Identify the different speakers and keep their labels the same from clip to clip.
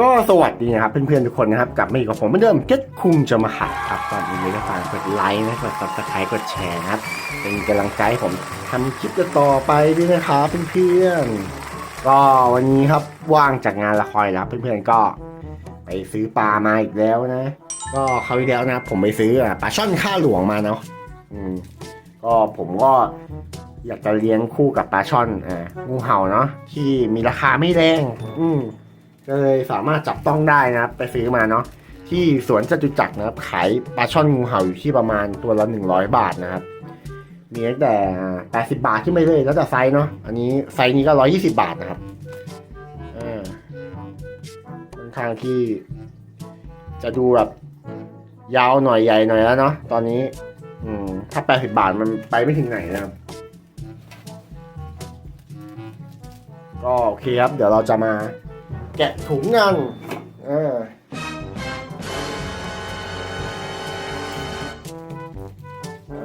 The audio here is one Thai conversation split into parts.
Speaker 1: ก็สวัสดีนะครับเพื่อนๆทุกคนนะครับกลับมาอยู่กับผมเหมือนเดิมเก็ตคุงจะมาหัดครับก่อนนเลยก็ฝากกดไลค์นะกด subscribe กดแชร์นะครับ เป็นกำลังใจให้ผมทำคลิปต่อไปด้วยนะครับเพื่อนๆก็วันนี้ครับว่างจากงานละครแล้วเพื่อนๆก็ ไปซื้อปลามาอีกแล้วนะ ก็คราวที่แล้วนะผมไปซื้อปลาช่อนข้าหลวงมาเนาะอืมก็ผมก็อยากจะเลี้ยงคู่กับปลาช่อนอ่างูเห่าเนาะที่มีราคาไม่แรง อืม ก็เลยสามารถจับต้องได้นะครับ ไปซื้อมาเนาะที่สวนจตุจักรนะครับ ขายปลาช่อนงูเห่าอยู่ที่ประมาณตัวละ 100 บาทนะครับ มีตั้งแต่ 80 บาทขึ้นไปเลยแล้วแต่ไซส์เนาะอันนี้ไซส์นี้ก็ 120 บาทนะครับอ่าค่อนข้างที่ จะดูแบบยาวหน่อยใหญ่หน่อยแล้วเนาะตอนนี้ อืมถ้า 80 บาทมันไปไม่ถึงไหนนะครับ ก็โอเคครับ เดี๋ยวเราจะมา แกะถุงกันเออ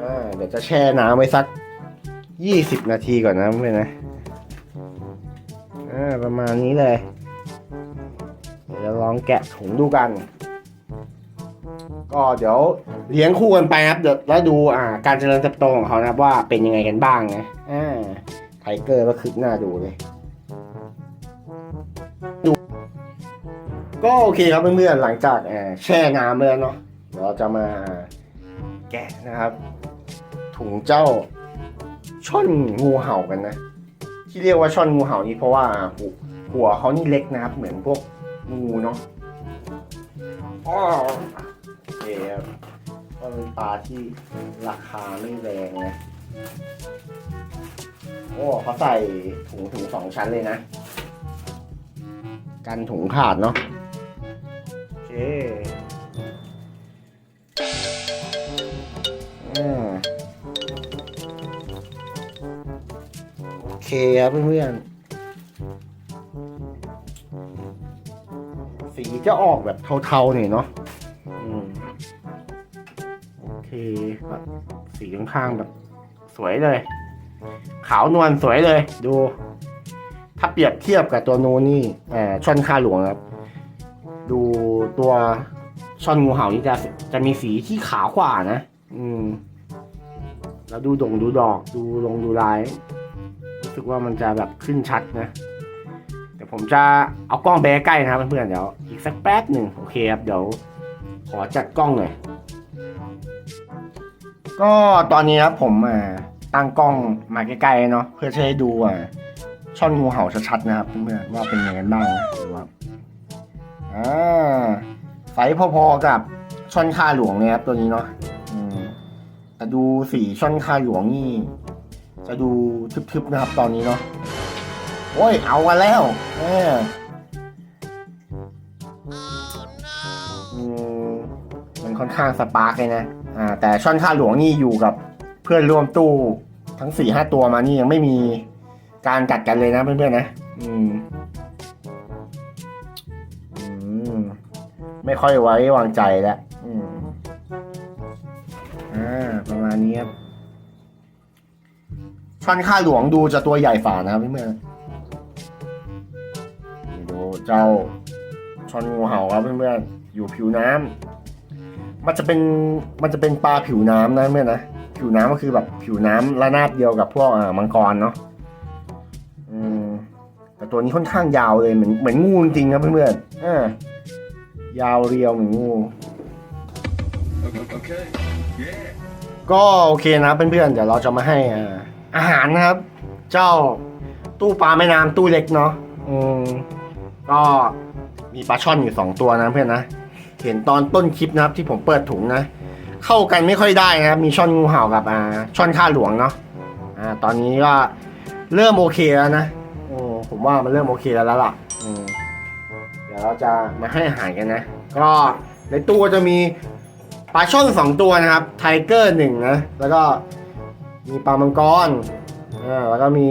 Speaker 1: อ่าเดี๋ยวจะแช่น้ำไว้สักยี่สิบนาทีก่อนนะเพื่อนนะอ่าประมาณนี้เลย เดี๋ยวลองแกะถุงดูกัน ก็เดี๋ยวเลี้ยงคู่กันไปครับ เดี๋ยวแล้วดูอ่า การเจริญเติบโตของเขานะครับว่าเป็นยังไงกันบ้างนะอ่าไทเกอร์ก็คึกหน้าดูเลย ก็โอเคครับเพื่อนๆหลังจากแช่น้ำไปแล้วเนาะเราจะมาแกะนะครับ ถุงเจ้าช่อนงูเห่ากันนะ ที่เรียกว่าช่อนงูเห่านี่เพราะว่าหัวหัวเขานี่เล็กนะครับ เหมือนพวกงูเนาะอ้อโอเคครับก็เป็นปลาที่ราคาไม่แรงนะโอ้เขาใส่ถุงถุงสองชั้นเลยนะ กันถุงขาดเนาะ เคโอเคครับเพื่อนๆ สีจะออกแบบเทาๆหน่อยเนาะโอเคแบบสีข้างๆแบบสวยเลย ขาวนวลสวยเลย ดู ถ้าเปรียบเทียบกับตัวโนนนี่แอบชอนคาหลวงครับ ดูตัวช่อนงูเห่านี่จะจะมีสีที่ขาวกว่านะ อืม แล้วดูดงดูดอก ดูลงดูลาย รู้สึกว่ามันจะแบบขึ้นชัดนะ เดี๋ยวผมจะเอากล้องไปใกล้นะครับเพื่อนๆเดี๋ยวอีกสักแป๊บหนึ่งโอเคครับเดี๋ยว ขอจัดกล้องหน่อยก็ตอนนี้ครับผมอ่าตั้งกล้องมาใกล้ๆเนาะเพื่อจะให้ดูอ่าช่อนงูเห่าชัดๆนะครับเพื่อนๆว่าเป็นยังไงบ้างนะหรือว่า อ่าไซส์พอๆกับช่อนค่าหลวงเนี่ยครับตัวนี้เนาะแต่ดูสีช่อนค่าหลวงนี่ จะดูทึบๆนะครับตอนนี้เนาะโอ้ย เอากันแล้วเอออืมมันค่อนข้างสปาร์กเลยนะอ่าแต่ช่อนค่าหลวงนี่อยู่กับเพื่อนร่วมตู้ทั้งสี่ห้าตัวมานี่ยังไม่มีการกัดกันเลยนะเพื่อนๆนะ อืม ไม่ค่อยไว้วางใจแล้วอืมอ่าประมาณนี้ครับช่อนข้าหลวงดูจะตัวใหญ่ฝ่านะครับพี่เมื่อนนี่ดูเจ้าช่อนงูเห่าครับเพื่อนๆอยู่ผิวน้ำมันจะเป็นมันจะเป็นปลาผิวน้ำนะเพื่อนนะผิวน้ำก็คือแบบผิวน้ำระนาบเดียวกับพวกอ่ามังกรเนาะอืมแต่ตัวนี้ค่อนข้างยาวเลยเหมือนเหมือนงูจริงๆครับเพื่อนๆอ่า ยาวเรียวเหมือนงู
Speaker 2: Okay. Yeah.
Speaker 1: ก็โอเคนะเพื่อนๆ เดี๋ยวเราจะมาให้อ่าอาหารนะครับ เจ้าตู้ปลาแม่น้ำตู้เล็กเนาะอืมก็มีปลาช่อนอยู่สองตัวนะเพื่อนนะ เห็นตอนต้นคลิปนะครับที่ผมเปิดถุงนะ เข้ากันไม่ค่อยได้นะครับ มีช่อนงูเห่ากับอ่าช่อนข้าหลวงเนาะอ่าตอนนี้ก็เริ่มโอเคแล้วนะอืมผมว่ามันเริ่มโอเคแล้วแล้วล่ะอืมเดี๋ ยวเราจะมาให้อาหารกันนะ ก็ในตู้จะมีปลาช่อนสองตัวนะครับ ไทเกอร์หนึ่งนะ แล้วก็มีปลามังกรอ่าแล้วก็มี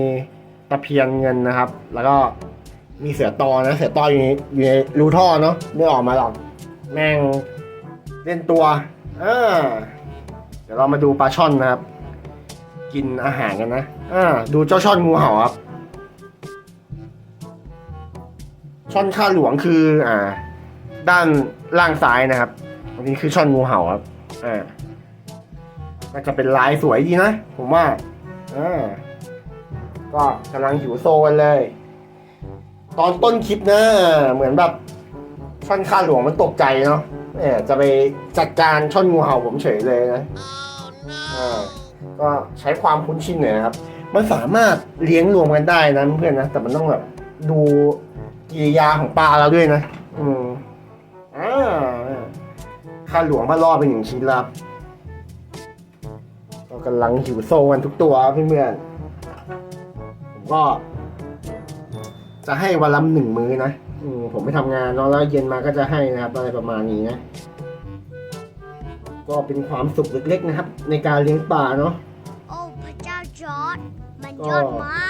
Speaker 1: ตะเพียนเงินนะครับ แล้วก็มีเสือตอนะ เสือตออยู่ในอยู่ในรูท่อเนาะไม่ออกมาหรอก แม่งเล่นตัวอ่าเดี๋ยวเรามาดูปลาช่อนนะครับ กินอาหารกันนะอ่าดูเจ้าช่อนงูเห่าครับ ช่อนข้าหลวงคือ อ่า ด้านล่างซ้ายนะครับอันนี้คือช่อนงูเห่าครับ อ่าก็จะเป็นลายสวยดีนะ ผมว่าอ่าก็กำลังหิวโซกันเลย ตอนต้นคลิปนะ เหมือนแบบช่อนข้าหลวงมันตกใจเนาะเออจะไปจัดการช่อนงูเห่าผมเฉยเลยนะอ่าก็ใช้ความคุ้นชินหน่อยนะครับ มันสามารถเลี้ยงรวมกันได้นะเพื่อนนะ แต่มันต้องแบบดู กิริยาของปลาเราด้วยนะ อืมอ่าข้าหลวงมาล่อเป็นหนึ่งชิ้นแล้วครับก็กำลังหิวโซกันทุกตัวครับเพื่อนๆผมก็ จะให้วันละหนึ่งมื้อนะอืมผมไม่ทำงานเนาะแล้วเย็นมาก็จะให้นะครับ อะไรประมาณนี้นะ ก็เป็นความสุขเล็กๆนะครับ ในการเลี้ยงปลาเนาะ
Speaker 2: โอ้พระเจ้าจอร์ดมัน
Speaker 1: ก็
Speaker 2: ยอดมาก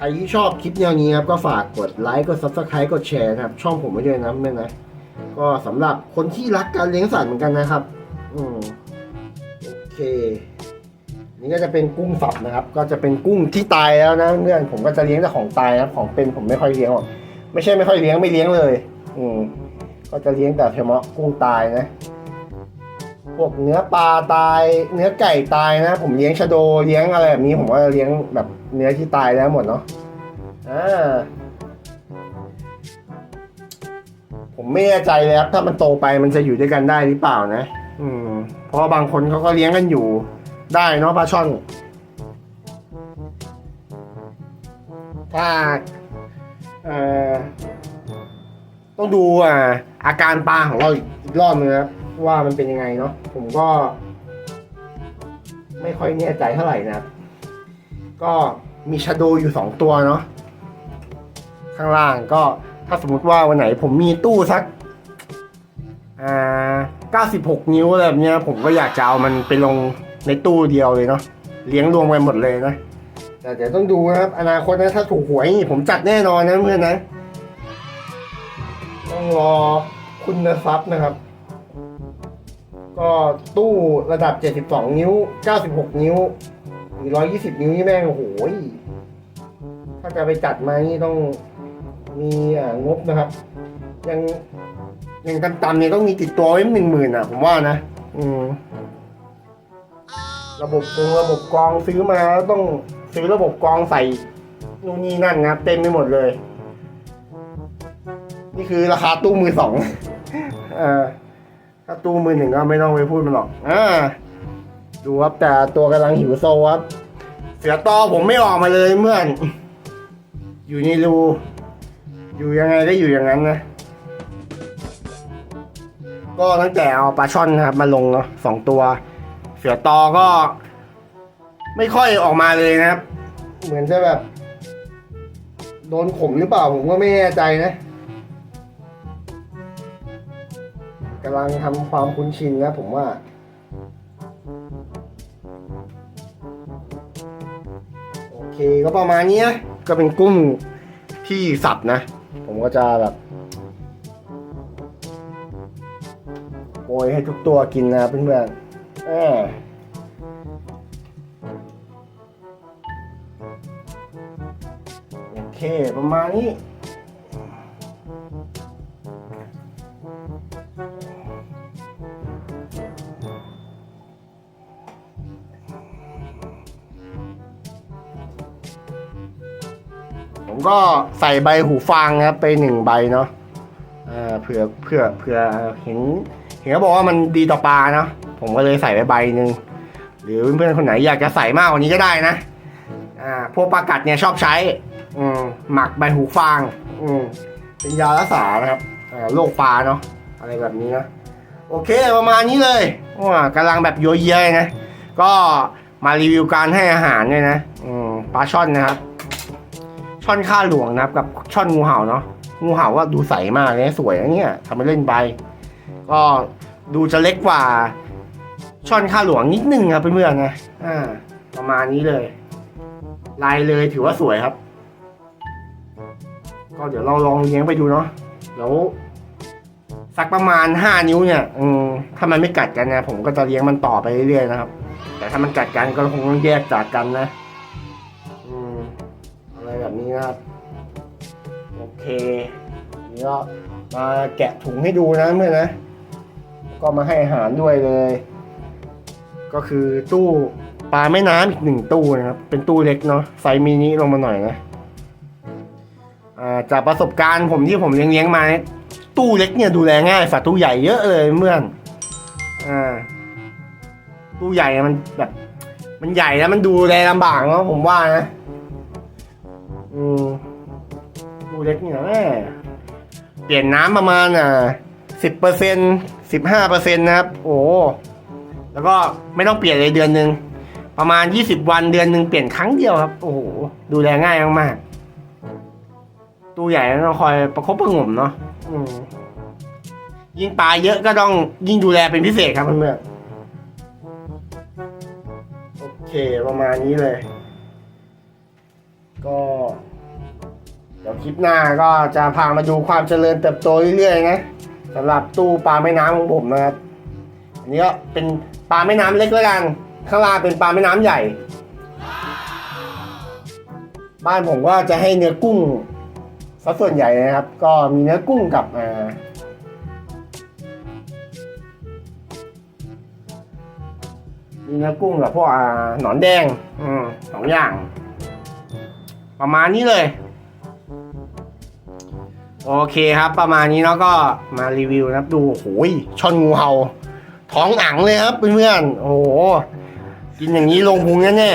Speaker 1: ใครที่ชอบคลิปแนวนี้ครับก็ฝากกดไลค์กด subscribe กดแชร์นะครับ ช่องผมไว้ด้วยนะเพื่อนนะ ก็สำหรับคนที่รักการเลี้ยงสัตว์เหมือนกันนะครับ อืมโอเค นี่ก็จะเป็นกุ้งสับนะครับ ก็จะเป็นกุ้งที่ตายแล้วนะเพื่อนผมก็จะเลี้ยงแต่ของตายนะครับ ของเป็นผมไม่ค่อยเลี้ยงหรอกไม่ใช่ไม่ค่อยเลี้ยงไม่เลี้ยงเลย อืมก็จะเลี้ยงแต่เฉพาะกุ้งตายนะ พวกเนื้อปลาตาย เนื้อไก่ตายนะ ผมเลี้ยงชะโดเลี้ยงอะไรแบบนี้ ผมก็จะเลี้ยงแบบเนื้อที่ตายแล้วหมดเนาะอ่าผมไม่แน่ใจเลยครับถ้ามันโตไปมันจะอยู่ด้วยกันได้หรือเปล่านะ อืม เพราะบางคนเขาก็เลี้ยงกันอยู่ได้เนาะปลาช่อน ถ้าเอ่อต้องดูอ่าอาการปลาของเราอีกรอบนึงครับ ว่ามันเป็นยังไงเนาะผมก็ ไม่ค่อยแน่ใจเท่าไหร่นะก็มีชาโดอยู่สองตัวเนาะข้างล่างก็ถ้าสมมุติว่าวันไหน ผมมีตู้สักอ่า96 นิ้วอะไรแบบเนี้ย ผมก็อยากจะเอามันไปลงในตู้เดียวเลยเนาะเลี้ยงรวมกันหมดเลยนะแต่เดี๋ยวต้องดูนะครับ อนาคตนะถ้าถูกหวยนี่ผมจัดแน่นอนนะเพื่อนนะ ต้องรอคุณทรัพย์นะครับ ก็ตู้ระดับ 72 นิ้ว 96 นิ้วหรือ120 นิ้วนี่แม่งโอ้โหยถ้าจะไปจัดมานี่ต้องมีอ่างบนะครับ ยังยังต่ำๆเนี่ยต้องมีติดตัวไว้หนึ่งหมื่นอะ ผมว่านะ อืม ระบบกรงระบบกองซื้อมาแล้วต้องซื้อระบบกองใส่นู่นนี่นั่นนะเต็มไปหมดเลย นี่คือราคาตู้มือสอง เออ ถ้าตู้มือหนึ่งก็ไม่ต้องไปพูดมันหรอกอ่าดูครับแต่ตัวกำลังหิวโซครับ เสือตอผมไม่ออกมาเลยเมื่อน อยู่ในรูอยู่ยังไงได้อยู่อย่างนั้นนะ ก็ตั้งแต่เอาปลาช่อนนะครับ มาลงเนาะสองตัว เสือตอก็ ไม่ค่อยออกมาเลยนะครับ เหมือนจะแบบ โดนข่มหรือเปล่าผมก็ไม่แน่ใจนะำลังทำความคุ้นชินนะผมว่า โอเคก็ประมาณนี้นะก็เป็นกุ้งที่สับนะ ผมก็จะแบบโปรยให้ทุกตัวกินนะเพื่อนๆเออโอเค ประมาณนี้ ก็ใส่ใบหูฟังครับไปหนึ่งใบเนาะเออเผื่อเผื่อเผื่อเห็นเห็นเขาบอกว่ามันดีต่อปลาเนาะผมก็เลยใส่ไปใบหนึ่งหรือเพื่อนๆคนไหนอยากจะใส่มากกว่านี้ก็ได้นะอ่าพวกปลากัดเนี่ยชอบใช้อืมหมักใบหูฟางอืมเป็นยารักษานะครับอ่าโรคปลาเนาะอะไรแบบนี้นะโอเคประมาณนี้เลยว่ากำลังแบบโยเยะนะ ก็มารีวิวการให้อาหารเนี่ยนะอืมปลาช่อนนะครับ ช่อนข้าหลวงนะครับกับช่อนงูเห่าเนาะงูเห่าว่าดูใสมากเลยสวยนะเนี่ยทำมาเล่นไปก็ดูจะเล็กกว่า ช่อนข้าหลวงนิดนึงครับเพื่อนๆนะอ่า ประมาณนี้เลย ลายเลยถือว่าสวยครับ ก็เดี๋ยวเราลองเลี้ยงไปดูเนาะแล้วสักประมาณห้านิ้วเนี่ยอืมถ้ามันไม่กัดกันนะผมก็จะเลี้ยงมันต่อไปเรื่อยๆนะครับ แต่ถ้ามันกัดกันก็คงต้องแยกจากกันนะ นี้ครับโอเคนี่ก็มาแกะถุงให้ดูนะเพื่อนนะ ก็มาให้อาหารด้วยเลย ก็คือตู้ปลาแม่น้ำอีกหนึ่งตู้นะครับ เป็นตู้เล็กเนาะไซส์มินิลงมาหน่อยนะจากประสบการณ์ผมที่ผมเลี้ยงๆมาเนี่ยตู้เล็กเนี่ยดูแลง่ายฝาตู้ใหญ่เยอะเลยเมื่อนอ่าตู้ใหญ่มันแบบมันใหญ่แล้วมันดูแลลำบากเนาะผมว่านะ อืมดูเล็กเนี่ยแม่เปลี่ยนน้ำประมาณอะสิบเปอร์เซ็นสิบห้าเปอร์เซ็นนะครับ โอ้แล้วก็ไม่ต้องเปลี่ยนเลยเดือนหนึ่งประมาณยี่สิบวันเดือนหนึ่งเปลี่ยนครั้งเดียวครับ โอ้โหดูแลง่ายมากๆตู้ใหญ่ต้องคอยประคบประงมเนาะยิ่งปลาเยอะก็ต้องยิ่งดูแลเป็นพิเศษครับเพื่อนๆโอเคประมาณนี้เลย ก็ คลิปหน้าก็จะพามาดูความเจริญเติบโตเรื่อยๆนะสำหรับตู้ปลาแม่น้ำของผมนะครับอันนี้ก็เป็นปลาแม่น้ำเล็กแล้วกันข้างล่างเป็นปลาแม่น้ำใหญ่ บ้านผมก็จะให้เนื้อกุ้งซะส่วนใหญ่นะครับ ก็มีเนื้อกุ้งกับอ่ามีเนื้อกุ้งกับพวกหนอนแดง อืมสองอย่าง ประมาณนี้เลย โอเคครับ ประมาณนี้แล้วก็มารีวิวนะครับ ดูโอ้โหยช่อนงูเห่า ท้องอังเลยครับเพื่อนๆโอ้โหกินอย่างนี้ลงพุงแน่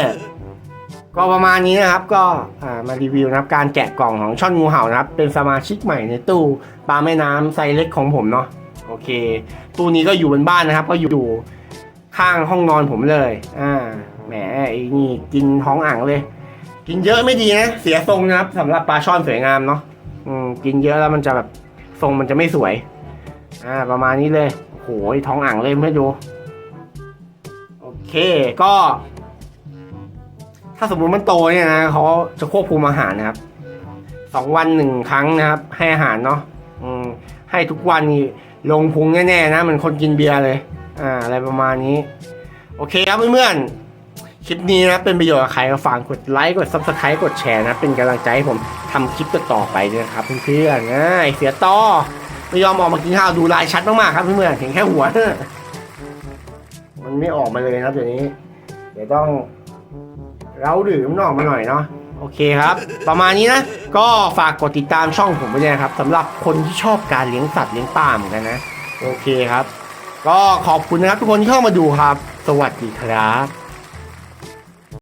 Speaker 1: ๆก็ประมาณนี้นะครับ ก็มารีวิวนะครับ การแกะกล่องของช่อนงูเห่านะครับ เป็นสมาชิกใหม่ในตู้ปลาแม่น้ำไซเล็กของผมเนาะโอเค ตู้นี้ก็อยู่บนบ้านนะครับ ก็อยู่ข้างห้องนอนผมเลย อ่า แหมไอ้นี่กินท้องอ่างเลย กินเยอะไม่ดีนะ เสียทรงนะครับสำหรับปลาช่อนสวยงามเนาะ อืมกินเยอะแล้วมันจะแบบทรงมันจะไม่สวย อ่า ประมาณนี้เลยโหยท้องอ่างเลยไม่ดูโอเคก็ ถ้าสมมุติมันโตเนี่ยนะเขาจะควบคุมอาหารนะครับสองวันหนึ่งครั้งนะครับ ให้อาหารเนาะอืมให้ทุกวันนี่ลงพุงแน่ๆนะเหมือนคนกินเบียร์เลย อ่า อะไรประมาณนี้ โอเคครับเพื่อนๆ คลิปนี้นะเป็นประโยชน์กับใครก็ฝากกดไลค์กด subscribe กดแชร์นะ เป็นกำลังใจให้ผมทำคลิปต่อไปนะครับเพื่อนๆนะไอเสียต่อไม่ยอมออกมากินข้าวดูลายชัดมากๆครับเพื่อนๆเห็นแค่หัวมันไม่ออกมาเลยนะครับเดี๋ยวนี้ เดี๋ยวต้องเราดื่มนออกมาหน่อยเนาะโอเคครับ ประมาณนี้นะ ก็ฝากกดติดตามช่องผมไปด้วยนะครับสำหรับคนที่ชอบการเลี้ยงสัตว์เลี้ยงปลาเหมือนกันนะ โอเคครับ ก็ขอบคุณนะครับทุกคนที่เข้ามาดูครับ สวัสดีครับ